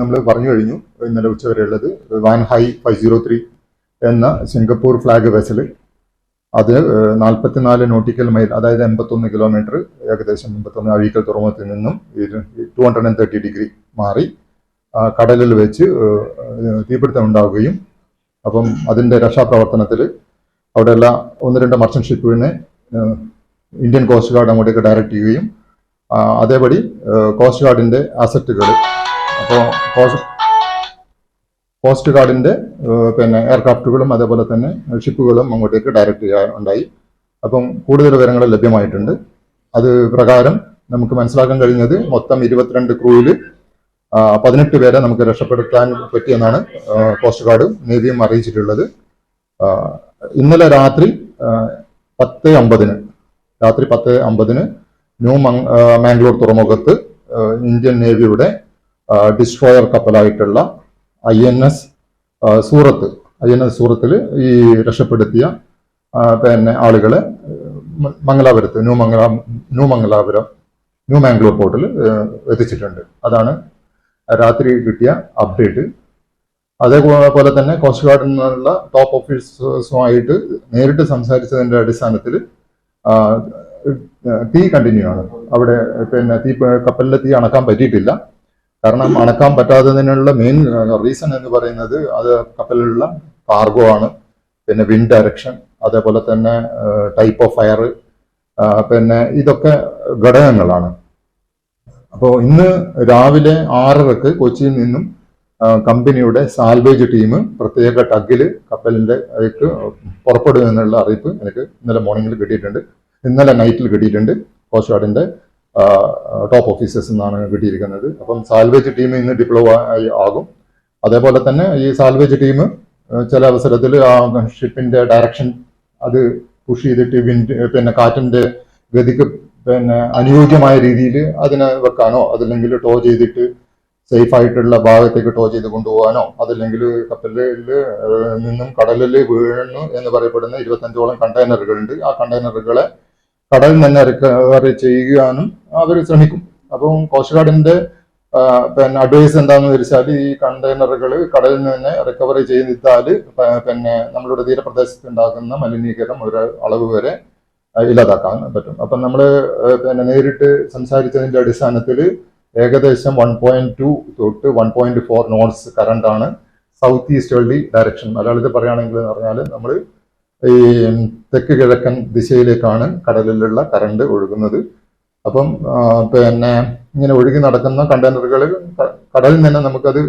നമ്മൾ പറഞ്ഞു കഴിഞ്ഞു. ഇന്നലെ ഉച്ചവരെയുള്ളത് Wan Hai five zero three എന്ന സിംഗപ്പൂർ ഫ്ലാഗ് വെസൽ. അത് നാൽപ്പത്തിനാല് നോട്ടിക്കൽ മൈൽ അതായത് എൺപത്തൊന്ന് കിലോമീറ്റർ ഏകദേശം എൺപത്തൊന്ന് അഴീക്കൽ തുറമുഖത്തിൽ നിന്നും two hundred and thirty degree മാറി കടലിൽ വെച്ച് തീപിടുത്തം ഉണ്ടാവുകയും അപ്പം അതിന്റെ രക്ഷാപ്രവർത്തനത്തിൽ അവിടെയുള്ള ഒന്ന് രണ്ട് മർച്ചന്റ് ഷിപ്പിനെ ഇന്ത്യൻ കോസ്റ്റ് ഗാർഡ് അങ്ങോട്ടേക്ക് ഡയറക്റ്റ് ചെയ്യുകയും അതേപടി കോസ്റ്റ് ഗാർഡിന്റെ അസറ്റുകൾ അപ്പോൾ കോസ്റ്റ് ഗാർഡിന്റെ പിന്നെ എയർക്രാഫ്റ്റുകളും അതേപോലെ തന്നെ ഷിപ്പുകളും അങ്ങോട്ടേക്ക് ഡയറക്റ്റ് ചെയ്യാൻ ഉണ്ടായി. അപ്പം കൂടുതൽ വിവരങ്ങൾ ലഭ്യമായിട്ടുണ്ട്. അത് പ്രകാരം നമുക്ക് മനസ്സിലാക്കാൻ കഴിഞ്ഞത് മൊത്തം ഇരുപത്തിരണ്ട് ക്രൂവിൽ പതിനെട്ട് പേരെ നമുക്ക് രക്ഷപ്പെടുത്താൻ പറ്റിയെന്നാണ് കോസ്റ്റ് ഗാർഡും നേവിയും അറിയിച്ചിട്ടുള്ളത്. ഇന്നലെ രാത്രി പത്ത് അമ്പതിന് രാത്രി പത്ത് അമ്പതിന് ന്യൂ മാംഗ്ലൂർ തുറമുഖത്ത് ഇന്ത്യൻ നേവിയുടെ destroyer കപ്പലായിട്ടുള്ള I N S Surat I N S സൂറത്തിൽ ഈ രക്ഷപ്പെടുത്തിയ പിന്നെ ആളുകളെ മംഗലാപുരത്ത് new Mangala new Mangalapuram new Mangalore പോർട്ടിൽ എത്തിച്ചിട്ടുണ്ട്. അതാണ് രാത്രി കിട്ടിയ അപ്ഡേറ്റ് അതേപോലെ തന്നെ കോസ്റ്റ് ഗാർഡിൽ നിന്നുള്ള ടോപ്പ് ഓഫീസേഴ്സുമായിട്ട് നേരിട്ട് സംസാരിച്ചതിന്റെ അടിസ്ഥാനത്തിൽ തീ കണ്ടിന്യൂ ആണ്. അവിടെ പിന്നെ തീ കപ്പലിലെ തീ അണക്കാൻ പറ്റിയിട്ടില്ല. കാരണം അണക്കാൻ പറ്റാത്തതിനുള്ള മെയിൻ റീസൺ എന്ന് പറയുന്നത് അത് കപ്പലിലുള്ള കാർഗോ ആണ്. പിന്നെ വിൻഡ് ഡയറക്ഷൻ അതേപോലെ തന്നെ ടൈപ്പ് ഓഫ് ഫയർ പിന്നെ ഇതൊക്കെ ഘടകങ്ങളാണ്. അപ്പോൾ ഇന്ന് രാവിലെ ആറരക്ക് കൊച്ചിയിൽ നിന്നും കമ്പനിയുടെ സാൽവേജ് ടീം പ്രത്യേക ടഗിൽ കപ്പലിന്റെ അതിലേക്ക് പുറപ്പെടും എന്നുള്ള അറിയിപ്പ് എനിക്ക് ഇന്നലെ മോർണിംഗിൽ കിട്ടിയിട്ടുണ്ട്. ഇന്നലെ നൈറ്റിൽ കിട്ടിയിട്ടുണ്ട്. കോസ്റ്റ് ഗാർഡിന്റെ ടോപ്പ് ഓഫീസേഴ്സ് എന്നാണ് കിട്ടിയിരിക്കുന്നത്. അപ്പം സാൽവേജ് ടീം ഇന്ന് ഡിപ്ലോ ആയി ആകും. അതേപോലെ തന്നെ ഈ സാൽവേജ് ടീം ചില അവസരത്തിൽ ആ ഷിപ്പിന്റെ ഡയറക്ഷൻ അത് പുഷ് ചെയ്തിട്ട് വിൻഡ് പിന്നെ കാറ്റിന്റെ ഗതിക്ക് പിന്നെ അനുയോജ്യമായ രീതിയിൽ അതിനെ വെക്കാനോ അതല്ലെങ്കിൽ ടോ ചെയ്തിട്ട് സേഫ് ആയിട്ടുള്ള ഭാഗത്തേക്ക് ടോ ചെയ്ത് കൊണ്ടുപോകാനോ അതല്ലെങ്കിൽ കപ്പലിൽ നിന്നും കടലിൽ വീഴുന്നു എന്ന് പറയപ്പെടുന്ന ഇരുപത്തഞ്ചോളം കണ്ടെയ്നറുകളുണ്ട് ആ കണ്ടെയ്നറുകളെ കടലിൽ തന്നെ റിക്കവർ ചെയ്യുകയാണ് അവർ ശ്രമിക്കും. അപ്പം കോസ്റ്റ് ഗാർഡിന്റെ പിന്നെ അഡ്വൈസ് എന്താണെന്ന് വെച്ചാൽ ഈ കണ്ടെയ്നറുകൾ കടലിൽ നിന്ന് റിക്കവർ ചെയ്താൽ പിന്നെ നമ്മളുടെ തീരപ്രദേശത്ത് ഉണ്ടാകുന്ന മലിനീകരണം ഒരു അളവ് വരെ ഇല്ലാതാക്കാൻ പറ്റും. അപ്പം നമ്മൾ പിന്നെ നേരിട്ട് സംസാരിച്ചതിന്റെ അടിസ്ഥാനത്തിൽ ഏകദേശം വൺ പോയിന്റ് ടു തൊട്ട് one point four knots current ആണ് സൗത്ത് ഈസ്റ്റേർലി ഡയറക്ഷൻ മലയാളത്തിൽ പറയുകയാണെങ്കിൽ എന്ന് പറഞ്ഞാൽ നമ്മൾ ഈ തെക്ക് കിഴക്കൻ ദിശയിലേക്കാണ് കടലിലുള്ള കറണ്ട് ഒഴുകുന്നത്. അപ്പം പിന്നെ ഇങ്ങനെ ഒഴുകി നടക്കുന്ന കണ്ടെയ്നറുകൾ കടലിൽ നിന്ന് നമുക്കത്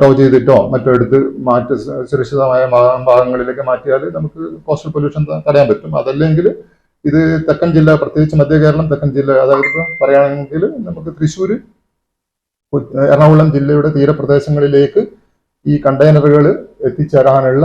ടോ ചെയ്തിട്ടോ മറ്റോ എടുത്ത് മാറ്റി സുരക്ഷിതമായ ഭാഗങ്ങളിലേക്ക് മാറ്റിയാൽ നമുക്ക് കോസ്റ്റൽ പൊല്യൂഷൻ തടയാൻ പറ്റും. അതല്ലെങ്കിൽ ഇത് തെക്കൻ ജില്ല പ്രത്യേകിച്ച് മധ്യ കേരളം തെക്കൻ ജില്ല അതായത് ഇപ്പം പറയുകയാണെങ്കിൽ നമുക്ക് തൃശ്ശൂർ എറണാകുളം ജില്ലയുടെ തീരപ്രദേശങ്ങളിലേക്ക് ഈ കണ്ടെയ്നറുകൾ എത്തിച്ചേരാനുള്ള